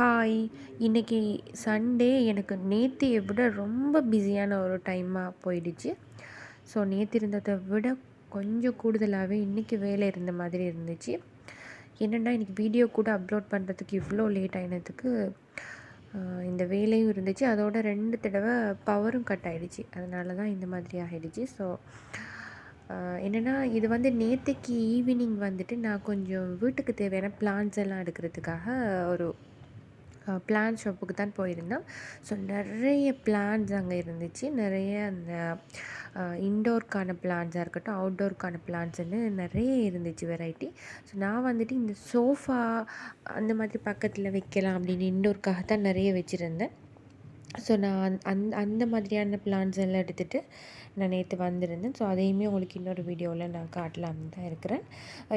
Hi இன்றைக்கி Sunday எனக்கு நேற்றைய விட ரொம்ப பிஸியான ஒரு டைமாக போயிடுச்சு. ஸோ நேற்று இருந்ததை விட கொஞ்சம் கூடுதலாகவே இன்றைக்கி வேலை இருந்த மாதிரி இருந்துச்சு. என்னென்னா இன்றைக்கி வீடியோ கூட அப்லோட் பண்ணுறதுக்கு இவ்வளோ லேட் ஆகினதுக்கு இந்த வேலையும் இருந்துச்சு. அதோட ரெண்டு தடவை பவரும் கட் ஆகிடுச்சு அதனால தான் இந்த மாதிரி ஆகிடுச்சு ஸோ என்னென்னா இது வந்து நேற்றுக்கு ஈவினிங் வந்துட்டு நான் கொஞ்சம் வீட்டுக்கு தேவையான பிளான்ஸ் எல்லாம் எடுக்கிறதுக்காக ஒரு பிளான் ஷாப்புக்கு தான் போயிருந்தோம். ஸோ நிறைய பிளான்ஸ் அங்கே இருந்துச்சு. நிறைய அந்த இன்டோர்க்கான பிளான்ஸாக இருக்கட்டும் அவுட்டோருக்கான பிளான்ஸ்னு நிறைய இருந்துச்சு வெரைட்டி ஸோ நான் வந்துட்டு இந்த சோஃபா அந்த மாதிரி பக்கத்தில் வைக்கலாம் அப்படின்னு இன்டோர்க்காக தான் நிறைய வச்சுருந்தேன். ஸோ நான் அந் அந்த மாதிரியான பிளான்ஸ் எல்லாம் எடுத்துகிட்டு நான் நேற்று வந்திருந்தேன். ஸோ அதையுமே உங்களுக்கு இன்னொரு வீடியோவில் நான் காட்டலாம்னு தான் இருக்கிறேன்.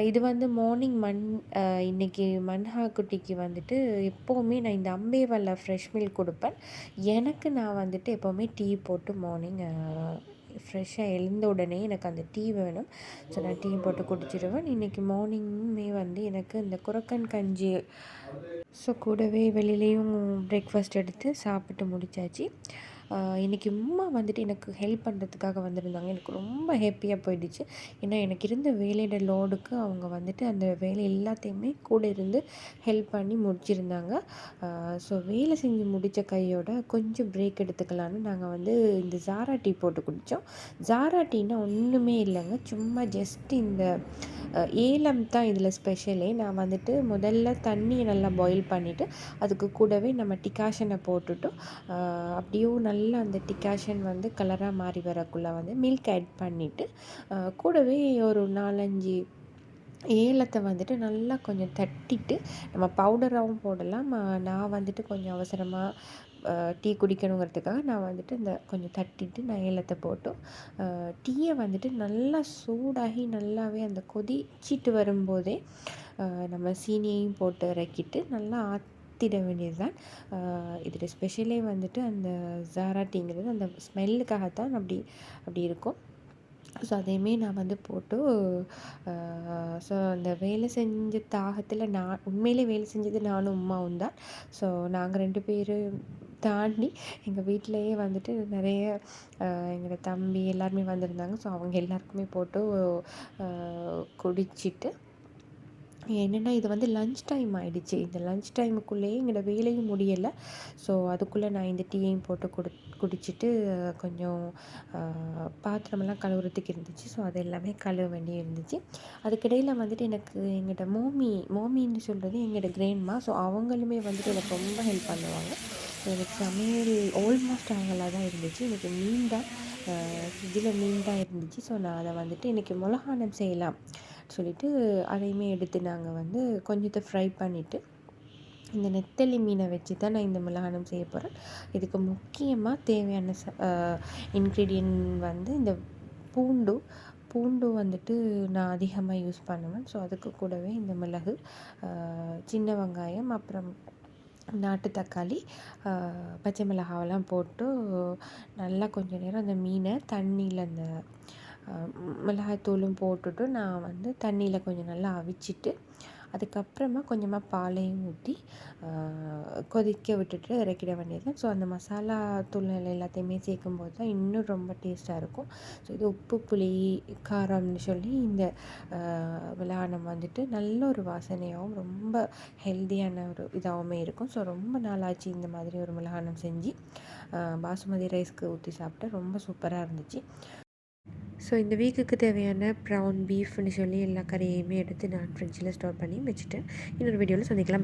இது வந்து மார்னிங் மண் இன்றைக்கி மன்ஹா குட்டிக்கு வந்துட்டு எப்போவுமே நான் இந்த அம்பேவல்ல ஃப்ரெஷ் மில்க் கொடுப்பேன். எனக்கு நான் வந்துட்டு எப்போவுமே டீ போட்டு மார்னிங் ஃப்ரெஷ்ஷாக எழுந்த உடனே எனக்கு அந்த டீ வேணும். ஸோ நான் டீ போட்டு குடிச்சிடுவேன். இன்றைக்கி மார்னிங்குமே வந்து எனக்கு இந்த குரக்கன் கஞ்சி. ஸோ கூடவே வெளியிலையும் பிரேக்ஃபாஸ்ட் எடுத்து சாப்பிட்டு முடித்தாச்சு இன்றைக்கி உமா வந்துட்டு எனக்கு ஹெல்ப் பண்ணுறதுக்காக வந்திருந்தாங்க. எனக்கு ரொம்ப ஹேப்பியாக போயிடுச்சு. ஏன்னா எனக்கு இருந்த வேலையோட லோடுக்கு அவங்க வந்துட்டு அந்த வேலை எல்லாத்தையுமே கூட இருந்து ஹெல்ப் பண்ணி முடிச்சிருந்தாங்க. ஸோ வேலை செஞ்சு முடித்த கையோட கொஞ்சம் பிரேக் எடுத்துக்கலான்னு நாங்கள் வந்து இந்த ஜாரா டீ போட்டு குடித்தோம் ஜாரா டீனா ஒன்றுமே இல்லைங்க. சும்மா ஜஸ்ட் இந்த ஏலம் தான் இதில் ஸ்பெஷலே நான் வந்துட்டு முதல்ல தண்ணியை நல்லா பாயில் பண்ணிவிட்டு அதுக்கு கூடவே நம்ம டிகாஷனை போட்டுட்டோம். அப்படியும் நல்லா நல்லா அந்த டிகாஷன் வந்து கலராக மாறி வரக்குள்ளே வந்து மில்க் ஆட் பண்ணிவிட்டு கூடவே ஒரு நாலஞ்சு ஏலத்தை வந்துட்டு நல்லா கொஞ்சம் தட்டிட்டு நம்ம பவுடராகவும் போடலாம். நான் வந்துட்டு கொஞ்சம் அவசரமாக டீ குடிக்கணுங்கிறதுக்காக நான் வந்துட்டு இந்த கொஞ்சம் தட்டிட்டு நான் ஏலத்தை போட்டோம். டீயை வந்துட்டு நல்லா சூடாகி நல்லாவே அந்த கொதிச்சிட்டு வரும்போதே நம்ம சீனியையும் போட்டு இறக்கிட்டு நல்லா ஆத் மாற்றிட வேண்டியது தான் இதில் ஸ்பெஷலே வந்துட்டு அந்த ஜாரா டீங்கிறது அந்த ஸ்மெல்லுக்காகத்தான் அப்படி அப்படி இருக்கும். ஸோ அதையுமே நான் வந்து போட்டு ஸோ அந்த வேலை செஞ்ச தாகத்தில் நான் உண்மையிலே வேலை செஞ்சது நானும் உமாவும் தான். ஸோ நாங்கள் ரெண்டு பேரும் தாண்டி எங்கள் வீட்டிலையே வந்துட்டு நிறைய எங்களோட தம்பி எல்லாருமே வந்திருந்தாங்க. ஸோ அவங்க எல்லாருக்குமே போட்டு குடிச்சிட்டு என்னென்னா இது வந்து லஞ்ச் டைம் ஆகிடுச்சி இந்த லஞ்ச் டைமுக்குள்ளேயே எங்களோட வேலையும் முடியலை. ஸோ அதுக்குள்ளே நான் இந்த டீயையும் போட்டு குடி குடிச்சிட்டு கொஞ்சம் பாத்திரமெல்லாம் கழுவுறதுக்கு இருந்துச்சு. ஸோ அது எல்லாமே கழுவ வேண்டி இருந்துச்சு. அதுக்கிடையில் வந்துட்டு எனக்கு எங்கள்கிட்ட மோமி மோமின்னு சொல்கிறது எங்களோட கிரேண்ட்மா ஸோ அவங்களுமே வந்துட்டு எனக்கு ரொம்ப ஹெல்ப் பண்ணுவாங்க. எனக்கு சமையல் ஆல்மோஸ்ட் அவங்களாக தான் இருந்துச்சு. எனக்கு மீன் தான் ஃப்ரிட்ஜில் மீன் தான் இருந்துச்சு. ஸோ நான் அதை வந்துட்டு இன்றைக்கி மிளகானம் செய்யலாம். சொல்லிட்டு அதையுமே எடுத்து நாங்கள் வந்து கொஞ்சத்தை ஃப்ரை பண்ணிவிட்டு இந்த நெத்தலி மீனை வச்சு தான் நான் இந்த மிளகானம் செய்ய போகிறேன் இதுக்கு முக்கியமாக தேவையான ச இன்க்ரீடியன்ட் வந்து இந்த பூண்டு. பூண்டு வந்துட்டு நான் அதிகமாக யூஸ் பண்ணுவேன். ஸோ அதுக்கு கூடவே இந்த மிளகு சின்ன வெங்காயம் அப்புறம் நாட்டு தக்காளி பச்சை மிளகாவெல்லாம் போட்டு நல்லா கொஞ்சம் நேரம் அந்த மீனை தண்ணியில் அந்த மிளகாய்த்தூளும் போட்டுட்டு நான் வந்து தண்ணியில் கொஞ்சம் நல்லா அவிச்சிட்டு அதுக்கப்புறமா கொஞ்சமாக பாலையும் ஊற்றி கொதிக்க விட்டுட்டு இறக்கிட வேண்டியது ஸோ அந்த மசாலா தூள் எல்லாத்தையுமே சேர்க்கும் போது தான் இன்னும் ரொம்ப டேஸ்ட்டாக இருக்கும். ஸோ இது உப்பு புளி காரம்னு சொல்லி இந்த விளாடம் வந்துட்டு நல்ல ஒரு வாசனையாகவும் ரொம்ப ஹெல்த்தியான ஒரு இதாகவுமே இருக்கும். ஸோ ரொம்ப நாளாச்சு இந்த மாதிரி ஒரு மிளகாணம் செஞ்சு. பாசுமதி ரைஸ்க்கு ஊற்றி சாப்பிட்டா ரொம்ப சூப்பராக இருந்துச்சு. ஸோ இந்த வீக்குக்கு தேவையான ப்ரவுன் பீஃப்னு சொல்லி எல்லா கறியையுமே எடுத்து நான் ஃப்ரிட்ஜில் ஸ்டோர் பண்ணி வச்சுட்டு இன்னொரு வீடியோவில் சந்திக்கலாம்.